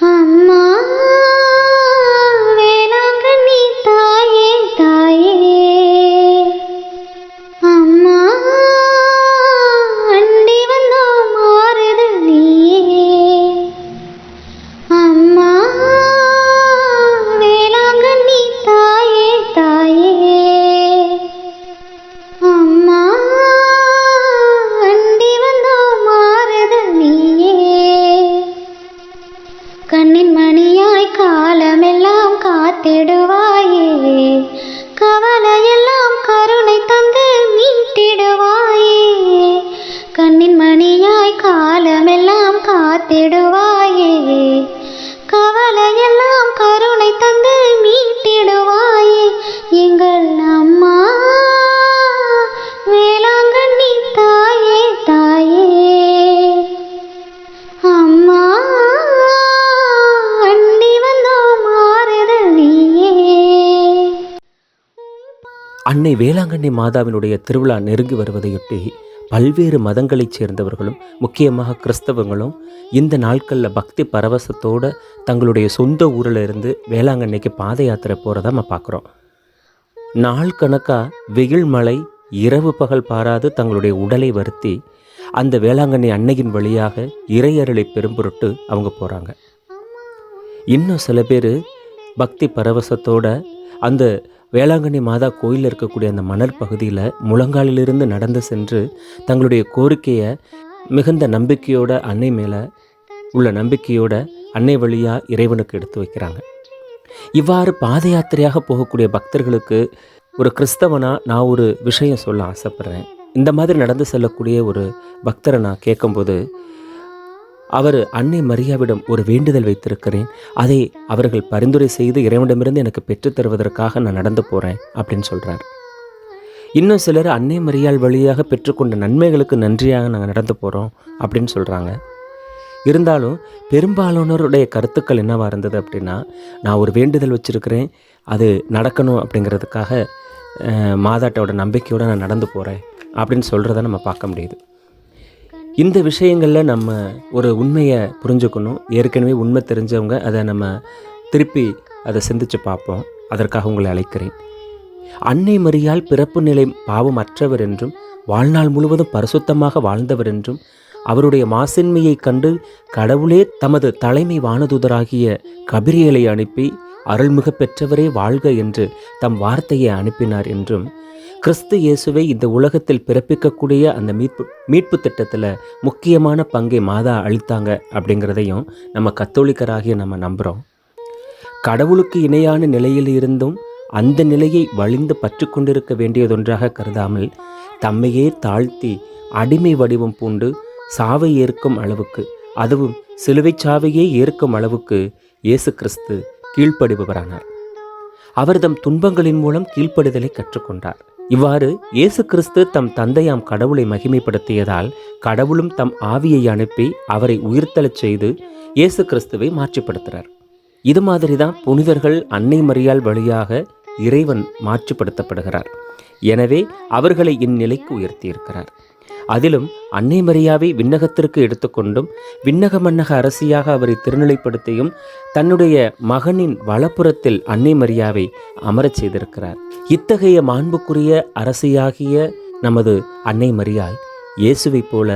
அம்மா வேளாங்கண்ணி காத்திடுவாயே. கவலையெல்லாம் கருணை தந்து மீட்டிடுவாயே. எங்கள் அம்மா வேளாங்கண்ணி தாயே தாயே. அம்மா அண்டி வந்தோம் நீயே. அன்னை வேளாங்கண்ணி மாதாவினுடைய திருவிழா நெருங்கி வருவதையொட்டி பல்வேறு மதங்களைச் சேர்ந்தவர்களும் முக்கியமாக கிறிஸ்தவங்களும் இந்த நாட்களில் பக்தி பரவசத்தோடு தங்களுடைய சொந்த ஊரில் இருந்து வேளாங்கண்ணிக்கு பாத யாத்திரை போகிறத நம்ம பார்க்குறோம் நாள் கணக்காக வெயில் மழை இரவு பகல் பாராது தங்களுடைய உடலை வருத்தி அந்த வேளாங்கண்ணி அன்னையின் வழியாக இறையருளை பெரும்பொருட்டு அவங்க போகிறாங்க இன்னும் சில பேர் பக்தி பரவசத்தோட அந்த வேளாங்கண்ணி மாதா கோயிலில் இருக்கக்கூடிய அந்த மணல் பகுதியில் முழங்காலிலிருந்து நடந்து சென்று தங்களுடைய கோரிக்கையை மிகுந்த நம்பிக்கையோட அன்னை மேலே உள்ள நம்பிக்கையோட அன்னை வழியாக இறைவனுக்கு எடுத்து வைக்கிறாங்க. இவ்வாறு பாத யாத்திரையாக போகக்கூடிய பக்தர்களுக்கு ஒரு கிறிஸ்தவனாக நான் ஒரு விஷயம் சொல்ல ஆசைப்பட்றேன். இந்த மாதிரி நடந்து செல்லக்கூடிய ஒரு பக்தரை நான் கேட்கும்போது அவர் அன்னை மரியாவிடம் ஒரு வேண்டுதல் வைத்திருக்கிறேன். அதை அவர்கள் பரிந்துரை செய்து இறைவனிடமிருந்து எனக்கு பெற்றுத் தருவதற்காக நான் நடந்து போகிறேன் அப்படின்னு சொல்கிறார் இன்னும் சிலர் அன்னை மரியாள் வழியாக பெற்றுக்கொண்ட நன்மைகளுக்கு நன்றியாக நாங்கள் நடந்து போகிறோம் அப்படின்னு சொல்கிறாங்க இருந்தாலும் பெரும்பாலானோருடைய கருத்துக்கள் என்னவாக இருந்தது அப்படின்னா நான் ஒரு வேண்டுதல் வச்சுருக்கிறேன் அது நடக்கணும் அப்படிங்கிறதுக்காக மாதாட்டோட நம்பிக்கையோடு நான் நடந்து போகிறேன் அப்படின்னு சொல்கிறத நம்ம பார்க்க முடியுது. இந்த விஷயங்களில் நம்ம ஒரு உண்மையை புரிஞ்சுக்கணும். ஏற்கனவே உண்மை தெரிஞ்சவங்க அதை நம்ம திருப்பி அதை சிந்திச்சு பார்ப்போம். அதற்காக உங்களை அழைக்கிறேன். அன்னை மரியால் பிறப்பு நிலை பாவம் அற்றவர் என்றும் வாழ்நாள் முழுவதும் பரிசுத்தமாக வாழ்ந்தவர் என்றும் அவருடைய மாசின்மையை கண்டு கடவுளே தமது தலைமை வானதூதராகிய கபிரியலை அனுப்பி அருள்மிக பெற்றவரே வாழ்க என்று தம் வார்த்தையை அனுப்பினார் என்றும் கிறிஸ்து இயேசுவை இந்த உலகத்தில் பிறப்பிக்கக்கூடிய அந்த மீட்பு மீட்பு திட்டத்தில் முக்கியமான பங்கை மாதா அளித்தாங்க அப்படிங்கிறதையும் நம்ம கத்தோலிக்கராகிய நம்ம நம்புகிறோம் கடவுளுக்கு இணையான நிலையில் இருந்தும் அந்த நிலையை வழிந்து பற்றுக்கொண்டிருக்க வேண்டியதொன்றாக கருதாமல் தம்மையே தாழ்த்தி அடிமை வடிவம் பூண்டு சாவை ஏற்கும் அளவுக்கு அதுவும் சிலுவைச் சாவையே ஏற்கும் அளவுக்கு இயேசு கிறிஸ்து கீழ்ப்படிபவரானார். அவர் தம் துன்பங்களின் மூலம் கீழ்ப்படுதலை கற்றுக்கொண்டார். இவ்வாறு இயேசு கிறிஸ்து தம் தந்தையாம் கடவுளை மகிமைப்படுத்தியதால் கடவுளும் தம் ஆவியை அனுப்பி அவரை உயிர்த்தலச் செய்து இயேசு கிறிஸ்துவை மாற்றிப்படுத்துகிறார் இது மாதிரி தான் புனிதர்கள் அன்னை மரியால் வழியாக இறைவன் மாற்றிப்படுத்தப்படுகிறார். எனவே அவர்களை இந்நிலைக்கு உயர்த்தியிருக்கிறார். அதிலும் அன்னை மரியாவை விண்ணகத்திற்கு எடுத்துக்கொண்டும் விண்ணக மன்னக அரசியாக அவரை திருநிலைப்படுத்தியும் தன்னுடைய மகனின் வலப்புறத்தில் அன்னை மரியாவை அமரச் செய்திருக்கிறார். இத்தகைய மாண்புக்குரிய அரசியாகிய நமது அன்னை மரியாள் இயேசுவைப் போல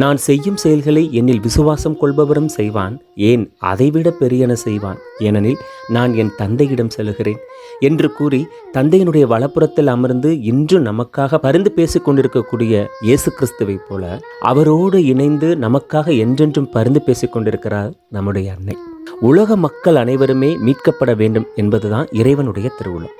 நான் செய்யும் செயல்களை என்னில் விசுவாசம் கொள்பவரும் செய்வான் ஏன் அதைவிட பெரியன செய்வான்? ஏனெனில் நான் என் தந்தையிடம் செல்கிறேன் என்று கூறி தந்தையினுடைய வலப்புறத்தில் அமர்ந்து இன்று நமக்காக பரிந்து பேசிக் கொண்டிருக்கக்கூடிய இயேசு கிறிஸ்துவைப் போல அவரோடு இணைந்து நமக்காக என்றென்றும் பருந்து பேசிக் கொண்டிருக்கிறார் நம்முடைய அன்னை. உலக மக்கள் அனைவருமே மீட்கப்பட வேண்டும் என்பதுதான் இறைவனுடைய திருவுளம்.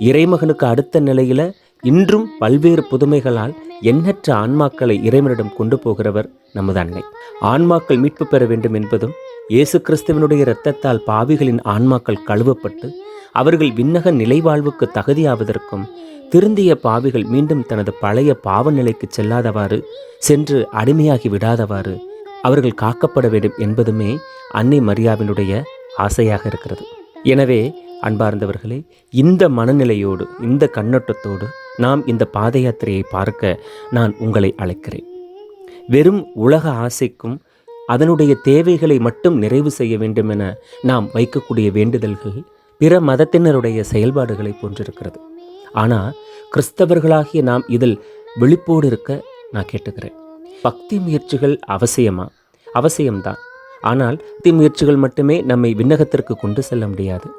இறைமகனுக்கு அடுத்த நிலையில இன்றும் பல்வேறு புதுமைகளால் எண்ணற்ற ஆன்மாக்களை இறைவனிடம் கொண்டு போகிறவர் நமது அன்னை. ஆன்மாக்கள் மீட்பு பெற வேண்டும் என்பதும் இயேசு கிறிஸ்துவனுடைய இரத்தத்தால் பாவிகளின் ஆன்மாக்கள் கழுவப்பட்டு அவர்கள் விண்ணக நிலைவாழ்வுக்கு தகுதியாவதற்கும் திருந்திய பாவிகள் மீண்டும் தனது பழைய பாவ நிலைக்கு செல்லாதவாறு சென்று அடிமையாகி விடாதவாறு அவர்கள் காக்கப்பட வேண்டும் என்பதுமே அன்னை மரியாவினுடைய ஆசையாக இருக்கிறது. எனவே அன்பார்ந்தவர்களே இந்த மனநிலையோடு இந்த கண்ணோட்டத்தோடு நாம் இந்த பாத யாத்திரையை பார்க்க நான் உங்களை அழைக்கிறேன். வெறும் உலக ஆசைக்கும் அதனுடைய தேவைகளை மட்டும் நிறைவு செய்ய வேண்டும் என நாம் வைக்கக்கூடிய வேண்டுதல்கள் பிற மதத்தினருடைய செயல்பாடுகளை போன்றிருக்கிறது. ஆனால் கிறிஸ்தவர்களாகிய நாம் இதில் விழிப்போடு இருக்க நான் கேட்டுக்கிறேன். பக்தி முயற்சிகள் அவசியமா? அவசியம்தான். ஆனால் பக்தி முயற்சிகள் மட்டுமே நம்மை விண்ணகத்திற்கு கொண்டு செல்ல முடியாது.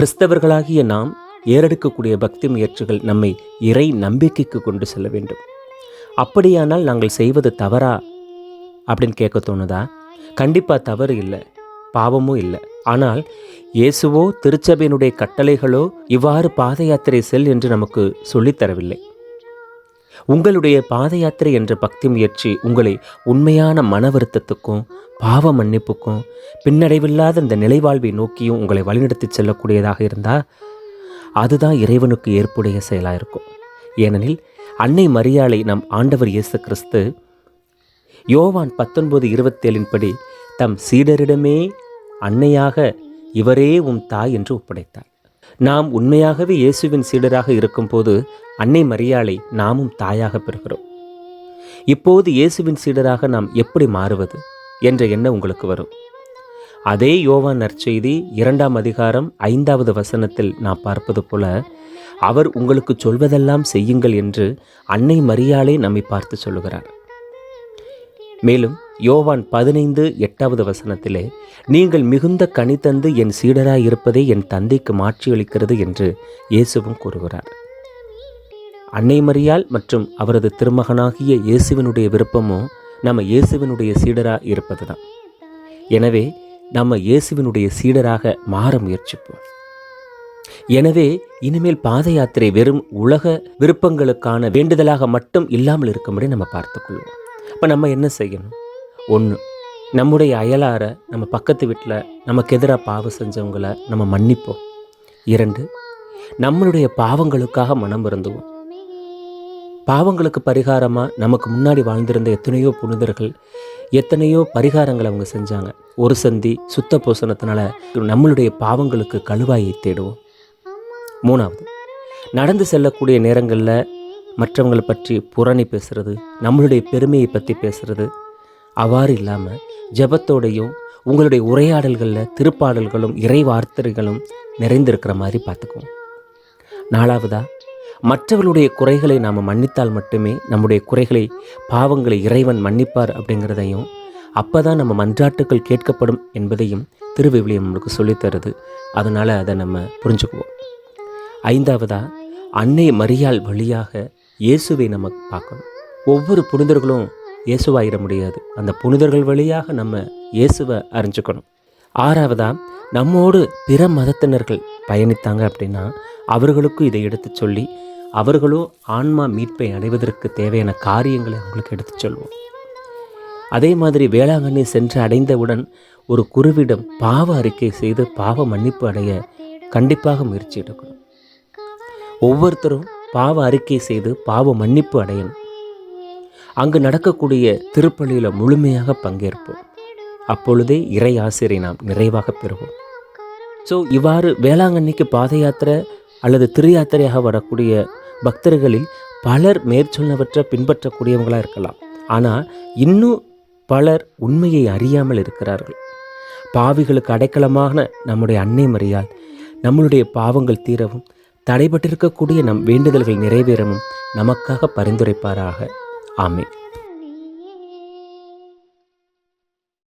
கிறிஸ்தவர்களாகிய நாம் ஏறெடுக்கக்கூடிய பக்தி முயற்சிகள் நம்மை இறை நம்பிக்கைக்கு கொண்டு செல்ல வேண்டும். அப்படியானால் நாங்கள் செய்வது தவறா? அப்படின்னு கேட்க தோணுதா? கண்டிப்பாக தவறு இல்லை. பாவமும் இல்லை. ஆனால் இயேசுவோ திருச்சபையினுடைய கட்டளைகளோ இவ்வாறு பாத யாத்திரை செல் என்று நமக்கு சொல்லித்தரவில்லை உங்களுடைய பாத யாத்திரை என்ற பக்தி முயற்சி உங்களை உண்மையான மன வருத்தத்துக்கும் பாவ மன்னிப்புக்கும் பின்னடைவில்லாத இந்த நிலைவாழ்வை நோக்கியும் உங்களை வழிநடத்தி செல்லக்கூடியதாக இருந்தால் அதுதான் இறைவனுக்கு ஏற்புடைய செயலாக இருக்கும். ஏனெனில் அன்னை மரியாளை நம் ஆண்டவர் இயேசு கிறிஸ்து யோவான் பத்தொன்பது இருபத்தேழின் படி தம் சீடரிடமே அன்னையாக இவரே உம் தாய் என்று ஒப்படைத்தார். நாம் உண்மையாகவே இயேசுவின் சீடராக இருக்கும்போது அன்னை மரியாளை நாமும் தாயாக பெறுகிறோம். இப்போது இயேசுவின் சீடராக நாம் எப்படி மாறுவது? என்ற எண்ணம் உங்களுக்கு வரும். அதே யோவான் நற்செய்தி இரண்டாம் அதிகாரம் ஐந்தாவது வசனத்தில் நான் பார்ப்பது போல அவர் உங்களுக்கு சொல்வதெல்லாம் செய்யுங்கள் என்று அன்னை மரியாளே நம்மை பார்த்து சொல்லுகிறார். மேலும் யோவான் பதினைந்து எட்டாவது வசனத்திலே நீங்கள் மிகுந்த கனி தந்து என் சீடராய் இருப்பதே என் தந்தைக்கு மாற்றியளிக்கிறது என்று இயேசுவும் கூறுகிறார். அன்னை மரியால் மற்றும் அவரது திருமகனாகிய இயேசுவினுடைய விருப்பமும் நம்ம இயேசுவினுடைய சீடராக இருப்பதுதான் எனவே நம்ம இயேசுவினுடைய சீடராக மாற முயற்சிப்போம். எனவே இனிமேல் பாத யாத்திரை வெறும் உலக விருப்பங்களுக்கான வேண்டுதலாக மட்டும் இல்லாமல் இருக்கும்படி நம்ம பார்த்துக்கொள்வோம் அப்போ நம்ம என்ன செய்யணும்? ஒன்று நம்முடைய அயலார நம்ம பக்கத்து வீட்டில் நமக்கு எதிராக பாவம் செஞ்சவங்கள நம்ம மன்னிப்போம். இரண்டு நம்மளுடைய பாவங்களுக்காக மனம் இருந்துவோம் பாவங்களுக்கு பரிகாரமாக நமக்கு முன்னாடி வாழ்ந்திருந்த எத்தனையோ புனிதர்கள் எத்தனையோ பரிகாரங்களை அவங்க செஞ்சாங்க. ஒரு சந்தி சுத்த பூசணத்தினால நம்மளுடைய பாவங்களுக்கு கழுவாயை தேடுவோம். மூணாவது நடந்து செல்லக்கூடிய நேரங்களில் மற்றவங்களை பற்றி புரணி பேசுகிறது நம்மளுடைய பெருமையை பற்றி பேசுகிறது அவ்வாறு இல்லாமல் ஜெபத்தோடையும் உங்களுடைய உரையாடல்களில் திருப்பாடல்களும் இறை வார்த்தைகளும் நிறைந்திருக்கிற மாதிரி பார்த்துக்குவோம். நாலாவதா மற்றவர்களுடைய குறைகளை நாம் மன்னித்தால் மட்டுமே நம்முடைய குறைகளை பாவங்களை இறைவன் மன்னிப்பார் அப்படிங்கிறதையும் அப்போ தான் நம்ம மன்றாட்டுக்கள் கேட்கப்படும் என்பதையும் திருவிவிலியம் நம்மளுக்கு சொல்லித்தருது அதனால் அதை நம்ம புரிஞ்சுக்குவோம். ஐந்தாவதா அன்னை மரியாள் வழியாக இயேசுவை நம்ம பார்க்கணும். ஒவ்வொரு புனிதர்களும் இயேசுவாயிட முடியாது. அந்த புனிதர்கள் வழியாக நம்ம இயேசுவை அறிஞ்சுக்கணும். ஆறாவதா நம்மோடு பிற மதத்தினர்கள் பயணித்தாங்க அப்படின்னா அவர்களுக்கும் இதை எடுத்துச் சொல்லி அவர்களோ ஆன்மா மீட்பை அடைவதற்கு தேவையான காரியங்களை அவங்களுக்கு எடுத்துச் சொல்வோம். அதே மாதிரி வேளாங்கண்ணி சென்று அடைந்தவுடன் ஒரு குருவிடம் பாவ அறிக்கை செய்து பாவ மன்னிப்பு அடைய கண்டிப்பாக முயற்சி எடுக்கணும். ஒவ்வொருத்தரும் பாவ அறிக்கை செய்து பாவ மன்னிப்பு அடையணும். அங்கு நடக்கக்கூடிய திருப்பலியில் முழுமையாக பங்கேற்போம். அப்பொழுதே இறை ஆசிரியை நாம் நிறைவாக பெறுவோம். ஸோ இவ்வாறு வேளாங்கண்ணிக்கு பாத யாத்திரை அல்லது திருயாத்திரையாக வரக்கூடிய பக்தர்களில் பலர் மேற்சொன்னவற்றை பின்பற்றக்கூடியவங்களாக இருக்கலாம். ஆனால் இன்னும் பலர் உண்மையை அறியாமல் இருக்கிறார்கள். பாவிகளுக்கு அடைக்கலமான நம்முடைய அன்னை மறியால் நம்மளுடைய பாவங்கள் தீரவும் தடைபட்டிருக்கக்கூடிய நம் வேண்டுதல்கள் நிறைவேறவும் நமக்காக பரிந்துரைப்பாராக. ஆமே